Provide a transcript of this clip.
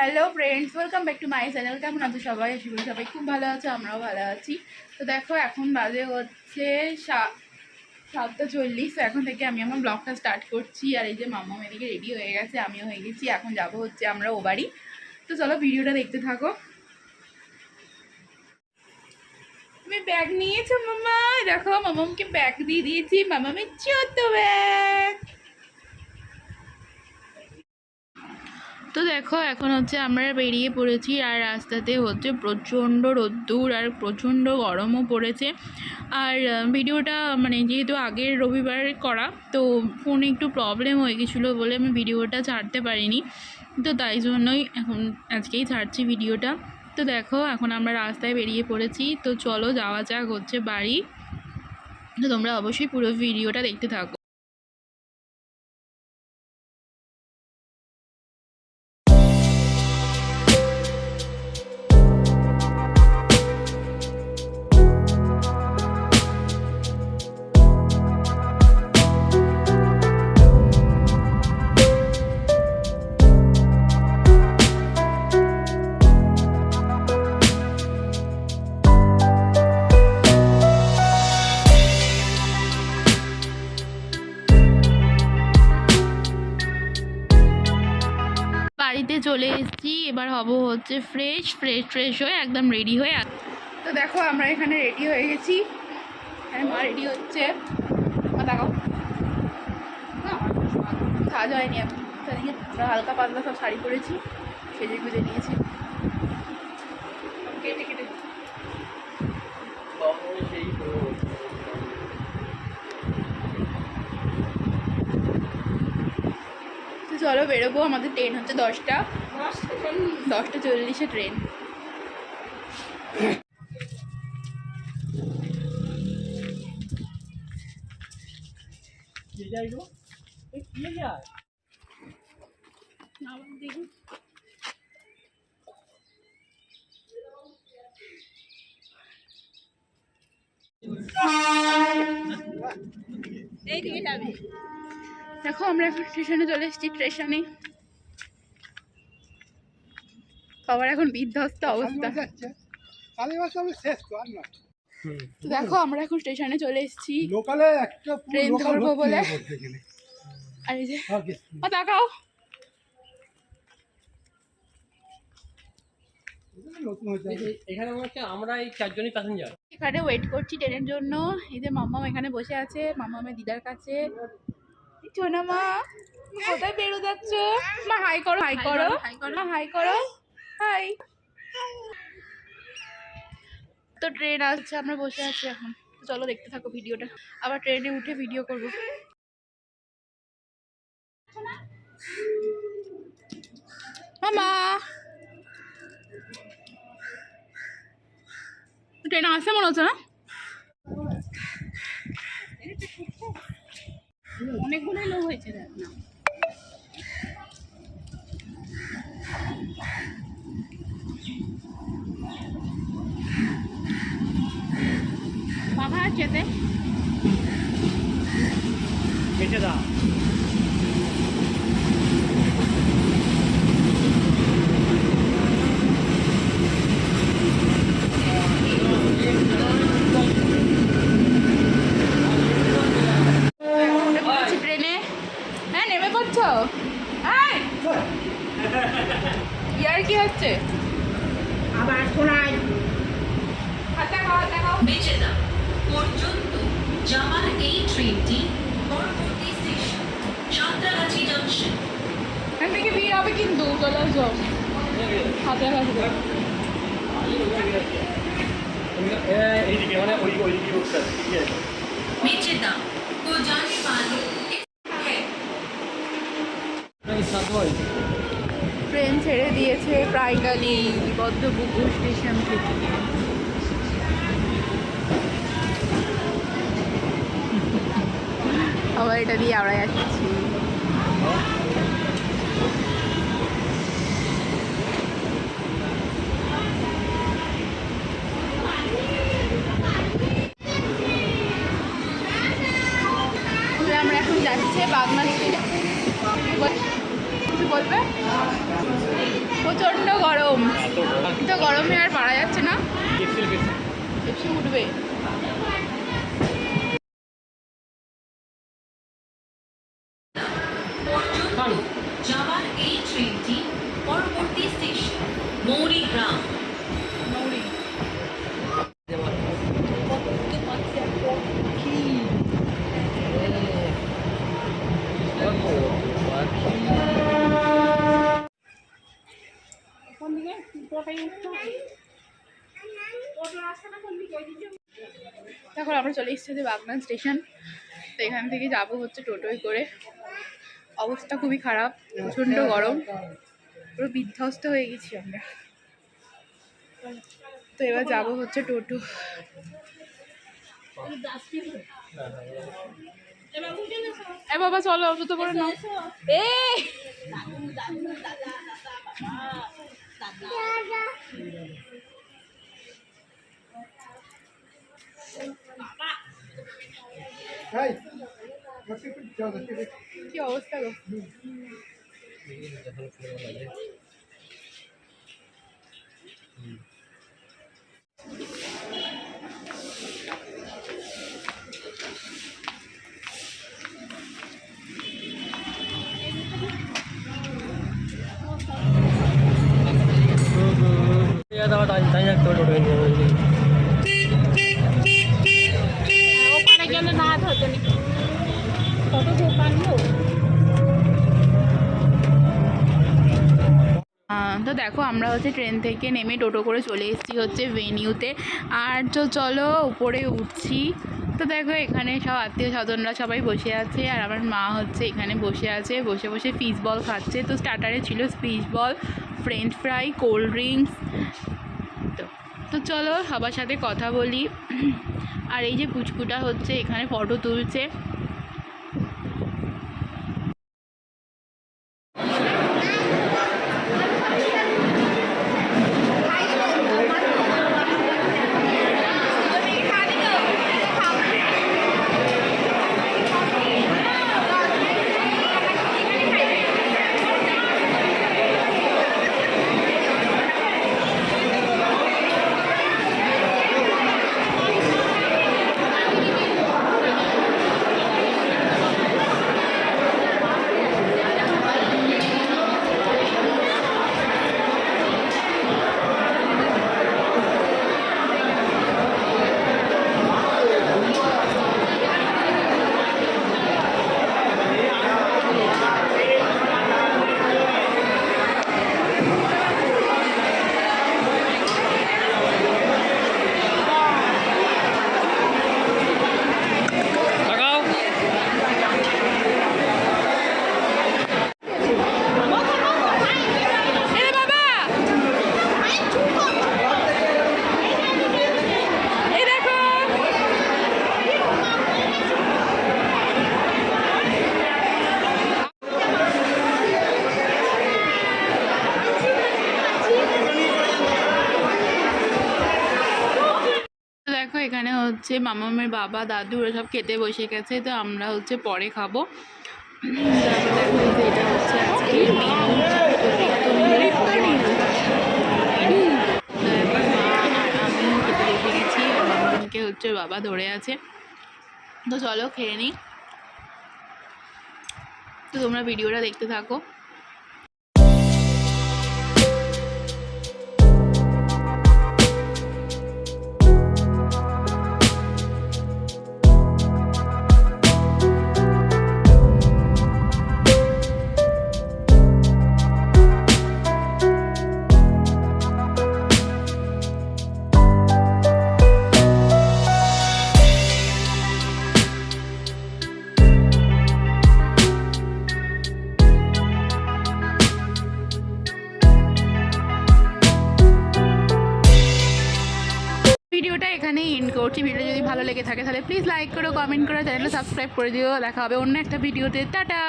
Hello friends welcome back to my channel কেমন আছো সবাই? আশা করি সবাই খুব ভালো আছে, আমরাও ভালো আছি। তো দেখো, এখন বাজে হচ্ছে সাতটা চল্লিশ। এখন থেকে আমি আমার ব্লগটা স্টার্ট করছি। আর এই যে মামা এদিকে রেডি হয়ে গেছে, আমিও হয়ে গেছি। এখন যাব হচ্ছে আমরা ও বাড়ি। তো চলো ভিডিওটা দেখতে থাকো। তুমি ব্যাগ নিয়েছো, মামা? দেখো, মামামকে ব্যাগ দিয়ে দিয়েছি। মামামের ছোট ব্যাগ তো দেখো, এখন হচ্ছে আমরা বেরিয়ে পড়েছি আর রাস্তাতে হচ্ছে প্রচণ্ড রোদ্দুর আর প্রচণ্ড গরমও পড়েছে। আর ভিডিওটা মানে যেহেতু আগের রবিবার করা, তো ফোনে একটু প্রবলেম হয়ে গেছিল বলে আমি ভিডিওটা ছাড়তে পারিনি। তো তাই জন্যই এখন আজকেই ছাড়ছি ভিডিওটা। তো দেখো, এখন আমরা রাস্তায় বেরিয়ে পড়েছি। তো চলো যাওয়া যাক হচ্ছে বাড়ি। তো তোমরা অবশ্যই পুরো ভিডিওটা দেখতে থাকো। হব হচ্ছে ফ্রেশ ফ্রেশ ফ্রেশ হয়ে একদম রেডি হয়ে তো দেখো, আমরা এখানে রেডি হয়ে গেছি। এখানে মা রেডি হচ্ছে। মা দেখাও সাজ হয়নি এখন। আমরা হালকা পাতলা সব শাড়ি পরেছি, সেজে গুজে নিয়েছি। চলো বেরোবো, আমাদের ট্রেন হচ্ছে দশটা। দশটা চল্লিশে ট্রেন। যাবে দেখো আমরা এখন স্টেশনে চলে এসেছি স্টেশনে। সবার এখন বিধ্বস্ত অবস্থা। দেখো আমরা এখন স্টেশনে চলে এসেছি। লোকালে একটা পুরো ট্রেন ধরবো বলে। আর এই যে তাকাও। এখানে ওয়েট করছি ট্রেনের জন্য। এই যে মাম্মাম এখানে বসে আছে মাম্মামের দিদার কাছে। সোনা মা কোথায় বেরো যাচ্ছ? মা হাই করো হাই করো। মা হাই করো। হাই তো ট্রেন আসছে, আমরা বসে আছি এখন। চলো দেখতে থাকো ভিডিওটা আবার ট্রেনে উঠে ভিডিও করব। মামা! ট্রেন আসছে মনে হচ্ছে না? অনেকগুলোই লোক হয়েছে। না বাবা যেতে। কেটে দাও। হ্যাঁ নেমে পড়ছো? ইয়ার কি হচ্ছে? আবার শোনাই হাতে খাও হাতে খাও মেচেদা পর্যন্ত যাওয়ার এই ট্রেনটি পরবর্তী স্টেশন সাঁতরাগাছি জংশন এখান থেকে বিয়ে হবে কিন্তু চলে আসো হাতে হাতে এইদিকে মানে ওই ওইদিকে বসতে আছে ঠিক আছে মেচেদা को जाने वाली है ট্রেন ছেড়ে দিয়েছে প্রায়কালি পদ্মপুকুর স্টেশন থেকে। আবার এটা দিয়ে যাচ্ছি তাহলে আমরা এখন যাচ্ছি বাগমারি বলবে? প্রচণ্ড গরম। তো গরমে আর পারা যাচ্ছে না। উঠবে। এই পরবর্তী স্টেশন মৌরি এখন আমরা চলে এসেছি যে বাগনান স্টেশন। তো এখান থেকে যাব হচ্ছে টোটোয় করে। অবস্থা খুবই খারাপ প্রচণ্ড গরম। পুরো বিধ্বস্ত হয়ে গেছি আমরা। তো এবার যাব হচ্ছে টোটো। এ বাবা চলো জুতো করে নাও। এ! এই, বসে একটু চল, একটু দেখ। কি অবস্থা গো তো দেখো, আমরা হচ্ছে ট্রেন থেকে নেমে টোটো করে চলে এসেছি হচ্ছে ভেনিউতে আর তো চলো, উপরে উঠছি। তো দেখো, এখানে সব আত্মীয় স্বজনরা সবাই বসে আছে, আর আমার মা হচ্ছে এখানে বসে আছে, বসে বসে ফিশ বল খাচ্ছে। তো স্টার্টারে ছিল fish ball French fry cold drinks তো তো চলো, সবার সাথে কথা বলি। আর এই যে পুচকুটা হচ্ছে এখানে ফটো তুলছে লাগাও এরে বাবা এই দেখো তো দেখো এখানে হচ্ছে মামামের বাবা, দাদু, ওরা সব খেতে বসে গেছে। তো আমরা হচ্ছে পরে খাব। হচ্ছে হচ্ছে বাবা ধরে আছে। তো চলো খেয়ে নিই তো তোমরা ভিডিওটা দেখতে থাকো। করছি ভিডিও যদি ভালো লেগে থাকে তাহলে প্লিজ লাইক করো কমেন্ট করো চ্যানেলটা সাবস্ক্রাইব করে দিও। দেখা হবে অন্য একটা ভিডিওতে। টাটা!